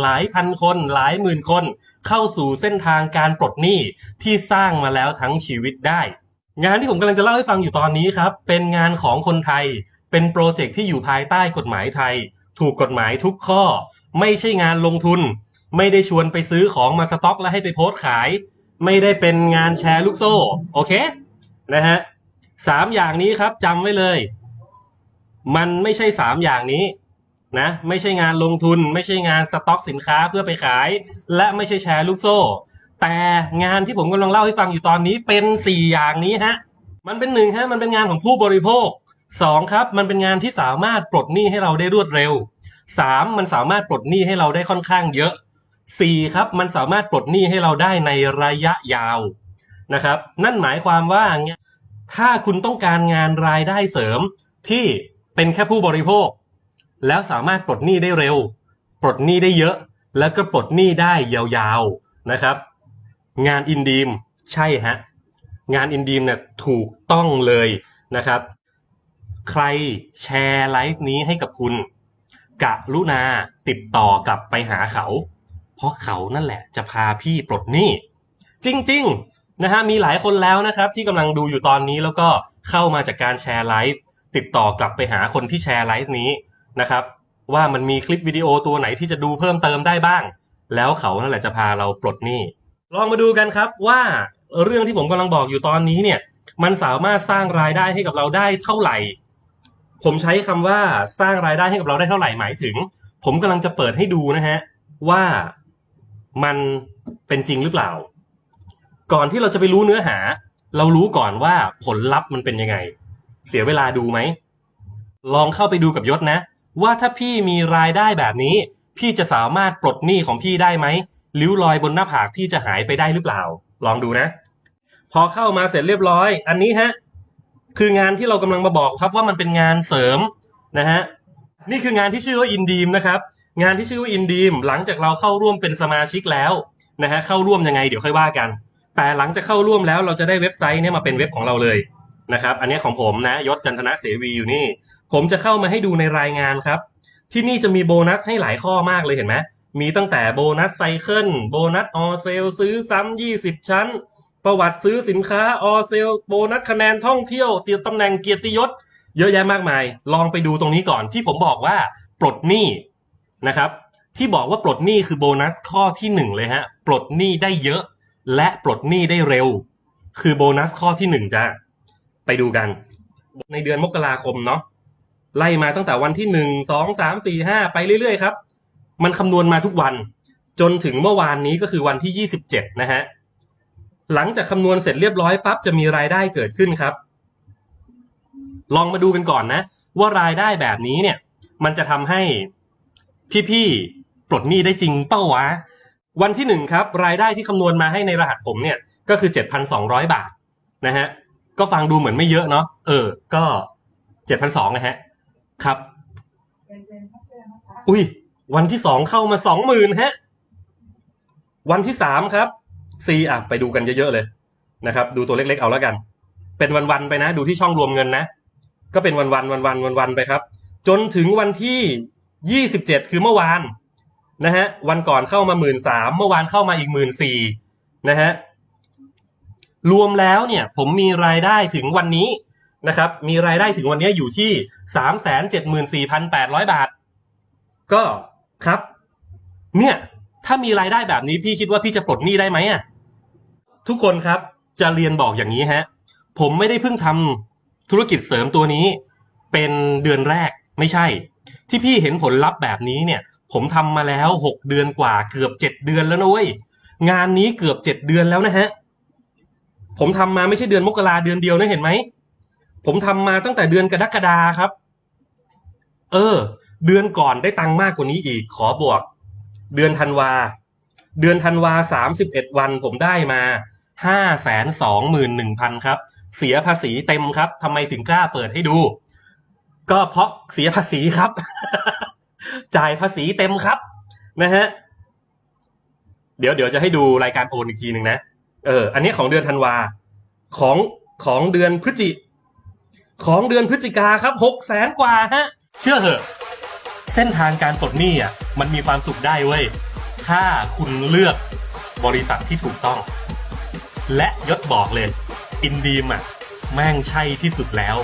หลายพันคนหลายหมื่นคน เข้าสู่เส้นทางการปลดหนี้ที่สร้างมาแล้วทั้งชีวิตได้ งานที่ผมกำลังจะเล่าให้ฟังอยู่ตอนนี้ครับ เป็นงานของคนไทย เป็นโปรเจกต์ที่อยู่ภายใต้กฎหมายไทย ถูกกฎหมายทุกข้อ ไม่ใช่งานลงทุน ไม่ได้ชวนไปซื้อของมาสต็อกแล้วให้ไปโพสต์ขาย ไม่ได้เป็นงานแชร์ลูกโซ่โอเคนะฮะสามอย่างนี้ครับจำไว้เลย มันไม่ใช่สามอย่างนี้ นะไม่ใช่งานลงทุน ไม่ใช่งานสต็อกสินค้าเพื่อไปขาย และไม่ใช่แชร์ลูกโซ่ แต่งานที่ผมกำลังเล่าให้ฟังอยู่ตอนนี้เป็นสี่อย่างนี้ฮะมันเป็นหนึ่งฮะมันเป็นงานของผู้บริโภคสองครับ มันเป็นงานที่สามารถปลดหนี้ให้เราได้รวดเร็วสามมันสามารถปลดหนี้ให้เราได้ค่อนข้างเยอะสี่ครับ มันสามารถปลดหนี้ให้เราได้ในระยะยาวนะครับนั่นหมายความว่าถ้าคุณต้องการงานรายได้เสริมที่เป็นแค่ผู้บริโภค แล้วสามารถปลดหนี้ได้เร็ว ปลดหนี้ได้เยอะ แล้วก็ปลดหนี้ได้ยาวๆนะครับ งานอินดีมใช่ฮะงานอินดีมเนี่ยถูกต้องเลยนะครับ ใครแชร์ไลฟ์นี้ให้กับคุณกะรุณาติดต่อกลับไปหาเขา เพราะเขานั่นแหละจะพาพี่ปลดหนี้ จริงๆนะฮะมีหลายคนแล้วนะครับที่กำลังดูอยู่ตอนนี้แล้วก็เข้ามาจากการแชร์ไลฟ์ติดต่อกลับไปหาคนที่แชร์ไลฟ์นี้ นะครับ ว่ามันมีคลิปวิดีโอตัวไหนที่จะดูเพิ่มเติมได้บ้าง แล้วเขานั่นแหละจะพาเราปลดหนี้ ลองมาดูกันครับว่าเรื่องที่ผมกำลังบอกอยู่ตอนนี้เนี่ย มันสามารถสร้างรายได้ให้กับเราได้เท่าไหร่ ผมใช้คำว่าสร้างรายได้ให้กับเราได้เท่าไหร่หมายถึง ผมกำลังจะเปิดให้ดูนะฮะว่ามันเป็นจริงหรือเปล่า ก่อนที่เราจะไปรู้เนื้อหา เรารู้ก่อนว่าผลลัพธ์มันเป็นยังไง เสียเวลาดูไหม ลองเข้าไปดูกับยศนะ ว่าถ้าพี่มีรายได้แบบนี้ พี่จะสามารถปลดหนี้ของพี่ได้ไหมริ้วรอยบนหน้าผากพี่จะหายไปได้หรือเปล่า ลองดูนะ พอเข้ามาเสร็จเรียบร้อย อันนี้ฮะคืองานที่เรากำลังมาบอกครับว่ามันเป็นงานเสริมนะฮะนี่คืองานที่ชื่อว่าอินดีมนะครับ งานที่ชื่อว่าอินดีมหลังจากเราเข้าร่วมเป็นสมาชิกแล้วนะฮะเข้าร่วมยังไงเดี๋ยวค่อยว่ากัน แต่หลังจากเข้าร่วมแล้วเราจะได้เว็บไซต์เนี่ยมาเป็นเว็บของเราเลย นะครับ อันนี้ของผมนะยศจันทนะเสวีอยู่นี่ ผมจะเข้ามาให้ดูในรายงานครับ ที่นี่จะมีโบนัสให้หลายข้อมากเลยเห็นไหมมีตั้งแต่โบนัสไซเคิลโบนัสออเซลซื้อซ้ำยี่สิบชั้น ประวัติซื้อสินค้าออเซลโบนัสคะแนนท่องเที่ยวเตียตำแหน่งเกียรติยศ เยอะแยะมากมาย ลองไปดูตรงนี้ก่อนที่ผมบอกว่าปลดหนี้นะครับที่บอกว่าปลดหนี้คือโบนัสข้อที่หนึ่งเลยฮะ ปลดหนี้ได้เยอะ และปลดหนี้ได้เร็ว คือโบนัสข้อที่หนึ่งจ้ะ ไปดูกัน ในเดือนมกราคมเนาะไล่มาตั้งแต่วันที่หนึ่งสองสามสี่ห้าไปเรื่อยๆครับ มันคำนวณมาทุกวัน จนถึงเมื่อวานนี้ก็คือวันที่ยี่สิบเจ็ดนะฮะหลังจากคำนวณเสร็จเรียบร้อยปั๊บจะมีรายได้เกิดขึ้นครับ ลองมาดูกันก่อนนะ ว่ารายได้แบบนี้เนี่ย มันจะทำให้พี่ๆปลดหนี้ได้จริงเป้าวะ วันที่หนึ่งครับ รายได้ที่คำนวณมาให้ในรหัสผมเนี่ย ก็คือเจ็ดพันสองร้อยบาทนะฮะ ก็ฟังดูเหมือนไม่เยอะเนาะเออ ก็เจ็ดพันสองนะฮะ ครับ อุ้ย วันที่สองเข้ามาสองหมื่นฮะ วันที่สามครับซีอะไปดูกันเยอะๆเลยนะครับ ดูตัวเล็กๆเอาแล้วกัน เป็นวันๆไปนะ ดูที่ช่องรวมเงินนะ ก็เป็นวันๆวันๆวันๆไปครับ จนถึงวันที่ยี่สิบเจ็ดคือเมื่อวานนะฮะ วันก่อนเข้ามาหมื่นสามเมื่อวานเข้ามาอีกหมื่นสี่นะฮะ รวมแล้วเนี่ยผมมีรายได้ถึงวันนี้นะครับมีรายได้ถึงวันนี้อยู่ที่สามแสนเจ็ดหมื่นสี่พันแปดร้อยบาท ก็ครับ เนี่ย ถ้ามีรายได้แบบนี้พี่คิดว่าพี่จะปลดหนี้ได้ไหมอะทุกคนครับจะเรียนบอกอย่างนี้ฮะ ผมไม่ได้เพิ่งทำธุรกิจเสริมตัวนี้ เป็นเดือนแรกไม่ใช่ ที่พี่เห็นผลลัพธ์แบบนี้เนี่ย ผมทำมาแล้วหกเดือนกว่าเกือบเจ็ดเดือนแล้วนะเว้ยงานนี้เกือบเจ็ดเดือนแล้วนะฮะ ผมทำมาไม่ใช่เดือนมกราเดือนเดียวนะเห็นไหม ผมทำมาตั้งแต่เดือนกรกฎาครับ เออ เดือนก่อนได้ตังค์มากกว่านี้อีก ขอบวก เดือนธันวา เดือนธันวาสามสิบเอ็ดวันผมได้มาห้าแสนสองหมื่นหนึ่งพันครับ เสียภาษีเต็มครับทำไมถึงกล้าเปิดให้ดู ก็เพราะเสียภาษีครับ จ่ายภาษีเต็มครับ นะฮะ เดี๋ยวเดี๋ยวจะให้ดูรายการโอนอีกทีหนึ่งนะ เออ อันนี้ของเดือนธันวา ของของเดือนพฤศจิ ของเดือนพฤศจิกาครับหกแสนกว่าฮะ เชื่อเหอะ เส้นทางการปลดหนี้อะ มันมีความสุขได้เว้ย ถ้าคุณเลือกบริษัทที่ถูกต้อง และยศบอกเลย อินดีมอะ แม่งใช่ที่สุดแล้ว